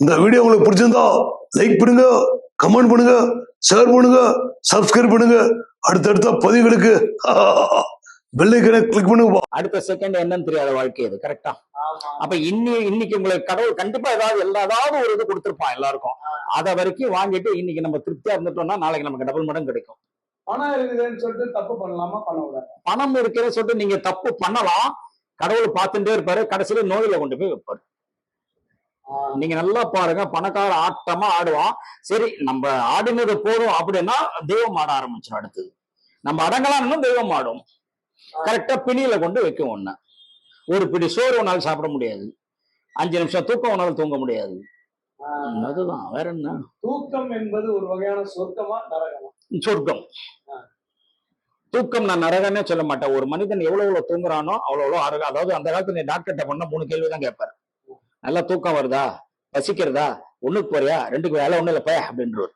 இந்த வீடியோ உங்களுக்கு பிடிச்சிருந்தா லைக் பண்ணுங்க கமெண்ட் பண்ணுங்க ஷேர் பண்ணுங்க சப்ஸ்கிரைப் பண்ணுங்க. அடுத்தடுத்த பதிவுகளுக்கு பெல்லைக்கனை கிளிக் பண்ணுங்க. அடுத்த செகண்ட் என்னன்னு தெரியாத வாழ்க்கை இது கரெக்டா அப்ப இன்னி இன்னைக்கு உங்களுக்கு கடவுள் கண்டிப்பா ஏதாவது எல்லா ஏதாவது ஒரு இது கொடுத்திருப்பான் எல்லாருக்கும். அத வரைக்கும் வாங்கிட்டு இன்னைக்கு நம்ம திருப்தியா இருந்துட்டோம்னா நாளைக்கு நமக்கு டபுள் மடங்கு கிடைக்கும். பணம் இருக்குதுன்னு சொல்லிட்டு தப்பு பண்ணலாமா? பண்ணக்கூடாது பணம் இருக்கிற சொல்லிட்டு நீங்க தப்பு பண்ணலாம். கடவுள் பார்த்துட்டே இருப்பாரு. கடைசியில நோயில கொண்டு போய் வைப்பாரு. நீங்க நல்லா பாருங்க. பணக்கார ஆட்டமா ஆடுவான். சரி நம்ம ஆடினது போதும் அப்படின்னா தெய்வம் ஆட ஆரம்பிச்சிடும் அடுத்தது. நம்ம அடங்கலாம்னு தெய்வம் ஆடும். கரெக்டா பிணியில கொண்டு வைக்கும் ஒண்ணு ஒரு பிடி சோறு ஒன்னாலும் சாப்பிட முடியாது. அஞ்சு நிமிஷம் தூக்கம் ஒன்னாலும் தூங்க முடியாது. அதுதான். வேற என்ன? தூக்கம் என்பது ஒரு வகையான சொர்க்கமா நரகமா? சொர்க்கம். தூக்கம் நான் நரகன்னே சொல்ல மாட்டேன். ஒரு மனிதன் எவ்வளவு எவ்வளவு தூங்குறானோ அவ்வளவு ஆரோக்கியம் அதாவது அந்த காலத்துல நீ டாக்டர்கிட்ட பண்ண மூணு கேள்வி தான் கேட்பாரு. நல்லா தூக்கம் வருதா? பசிக்கிறதா? ஒண்ணுக்கு போறியா? ரெண்டுக்கு வேலை ஒண்ணு இல்ல போய அப்படின்றவர்.